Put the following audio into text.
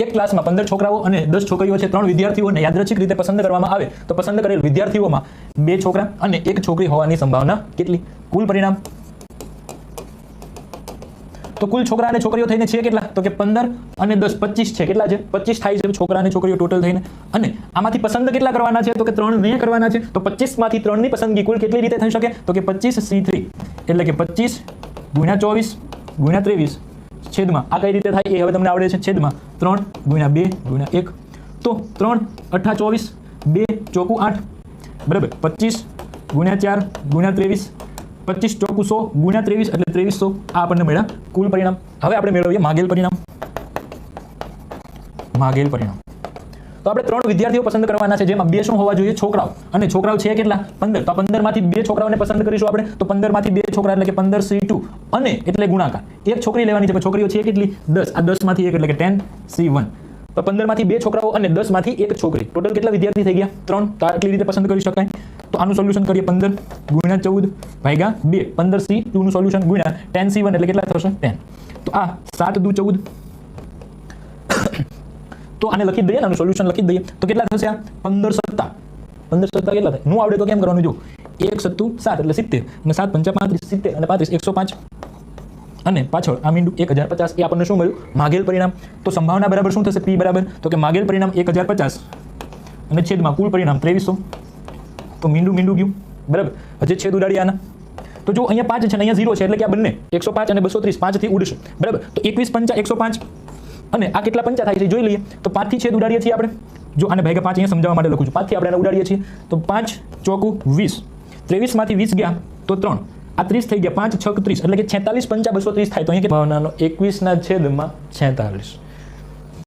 એક ક્લાસમાં પંદર છોકરાઓ અને દસ છોકરીઓ છે, ત્રણ વિદ્યાર્થીઓને યાદરચ્છિક રીતે પસંદ કરવામાં આવે, તો પસંદ કરેલ વિદ્યાર્થીઓમાં બે છોકરા અને એક છોકરી હોવાની સંભાવના કેટલી? કુલ પરિણામ? તો કુલ છોકરા અને છોકરીઓ થઈને છે કેટલા? તો કે પંદર અને દસ, પચીસ છે. કેટલા છે? પચીસ થાય છે છોકરા અને છોકરીઓ ટોટલ થઈને. અને આમાંથી પસંદ કેટલા કરવાના છે? તો કે ત્રણ નહીં કરવાના છે. તો પચીસમાંથી ત્રણની પસંદગી કુલ કેટલી રીતે થઈ શકે? તો કે પચીસ સી થ્રી. એટલે કે પચીસ ગુણ્યા ચોવીસ ગુણ્યા ત્રેવીસ. છેદમાં. આ કઈ રીતે થાય એ હવે તમને આવડે છે છેદમાં. ત્રણ ગુણ્યા બે ગુણ્યા એક. તો ત્રણ અઠ્ઠા ચોવીસ, બે ચોકું આઠ. બરાબર. પચીસ ગુણ્યા ચાર ગુણ્યા ત્રેવીસ. પચીસ ચોકું સો ગુણ્યા ત્રેવીસ એટલે ત્રેવીસો આ આપણને મળ્યા કુલ પરિણામ. હવે આપણે મેળવીએ માગેલ પરિણામ. માગેલ પરિણામ. તો આપણે ત્રણ વિદ્યાર્થીઓ પસંદ કરવાના છે, જેમાં બે શું હોવા જોઈએ? છોકરાઓ. અને છોકરાઓ છે કેટલા? પંદર. તો પંદરમાંથી બે છોકરાઓને પસંદ કરીશું આપણે. તો પંદરમાંથી બે છોકરા એટલે કે પંદર સી ટુ. અને એટલે ગુણાકાર. એક છોકરી લેવાની છે છોકરીઓ છે કેટલી? દસ. આ દસમાંથી એક એટલે કે ટેન સી વન. તો પંદરમાંથી બે છોકરાઓ અને દસમાંથી એક છોકરી. ટોટલ કેટલા વિદ્યાર્થી થઈ ગયા? ત્રણ. તો આટલી રીતે પસંદ કરી શકાય. તો આનું સોલ્યુશન કરીએ પંદર ગુણ્યા ચૌદ ભાગ્યા બે. પંદર સી ટુનું સોલ્યુશન ગુણ્યા ટેન સી વન એટલે કેટલા થશે? ટેન. તો આ સાત દુ ચૌદ. તો આને લખી દઈએ ને આનું સોલ્યુશન લખી દઈએ. તો કેટલા થશે આ? પંદર સત્તા. પંદર સત્તા કેટલા થાય? નું આવડે તો કેમ કરવાનું જો? એક સત્તુ સાત, એટલે સિત્તેર. અને સાત પંચા પાંત્રીસ, સિત્તેર. અને પાંત્રીસ, એકસો પાંચ. અને પાછળ આ મીંડું એક હજાર પચાસ. એ આપણને શું મળ્યું? માગેલ પરિણામ. તો સંભાવના બરાબર શું થશે? પી બરાબર. તો કે માગેલ પરિણામ એક હજાર પચાસ. અને છેદમાં કુલ પરિણામ ત્રેવીસો. તો મીંડું મીંડું ગયું. બરાબર. હજી છેદ ઉડાડી આના. તો જો અહીંયા પાંચ છે અહીંયા ઝીરો છે, એટલે કે આ બંને. એકસો પાંચ અને બસો ત્રીસ પાંચથી ઉડશે. બરાબર. તો એકવીસ પંચા એકસો પાંચ. અને આ કેટલા પંચા થાય છે જોઈ લઈએ. તો પાંચથી છેદ ઉડાડીએ છીએ આપણે. જો આને ભાગ્યા પાંચ અહીંયા સમજાવવા માટે લખું છું. પાંચથી આપણે ઉડાડીએ છીએ. તો પાંચ ચોકું વીસ. ત્રેવીસમાંથી વીસ ગયા તો ત્રણ. આ ત્રીસ થઈ ગયા પાંચ છક ત્રીસ. એટલે કે છેતાલીસ પંચા બસો ત્રીસ થાય. તો અહીંયા કે એકવીસના છેદમાં છેતાલીસ.